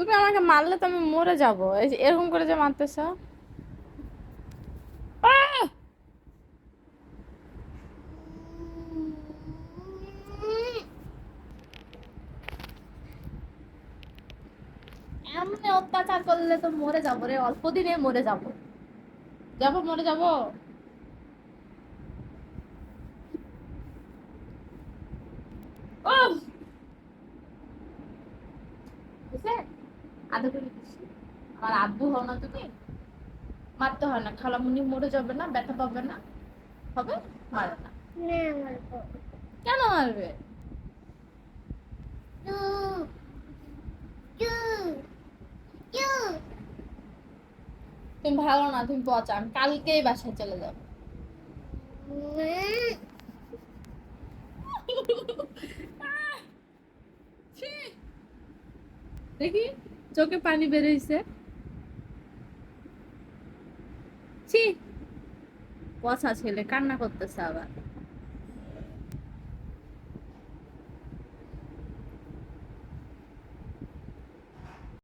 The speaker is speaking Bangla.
তুমি আমাকে মারলে তো আমি মরে যাব। এরকম করে যে মারতেছ। এমনি অত্যাচার করলে তো মরে যাব রে অল্প দিনে মরে যাব। যাব মরে যাব। উফ! বুঝলে? আদর করে দিচ্ছি। আমার আব্বু হও না তুমি মারতে হয় না। খালামুনি মরে যাবে না ব্যথা পাবে না হবে? মারে না। কেন মারবে? তুমি ভালো না তুমি পচা। আমি কালকেই বাসায় চলে যাব। দেখি। চোখে পানি বেরোইছে। ছি। পচা ছেলে কান্না করতেছে আবার।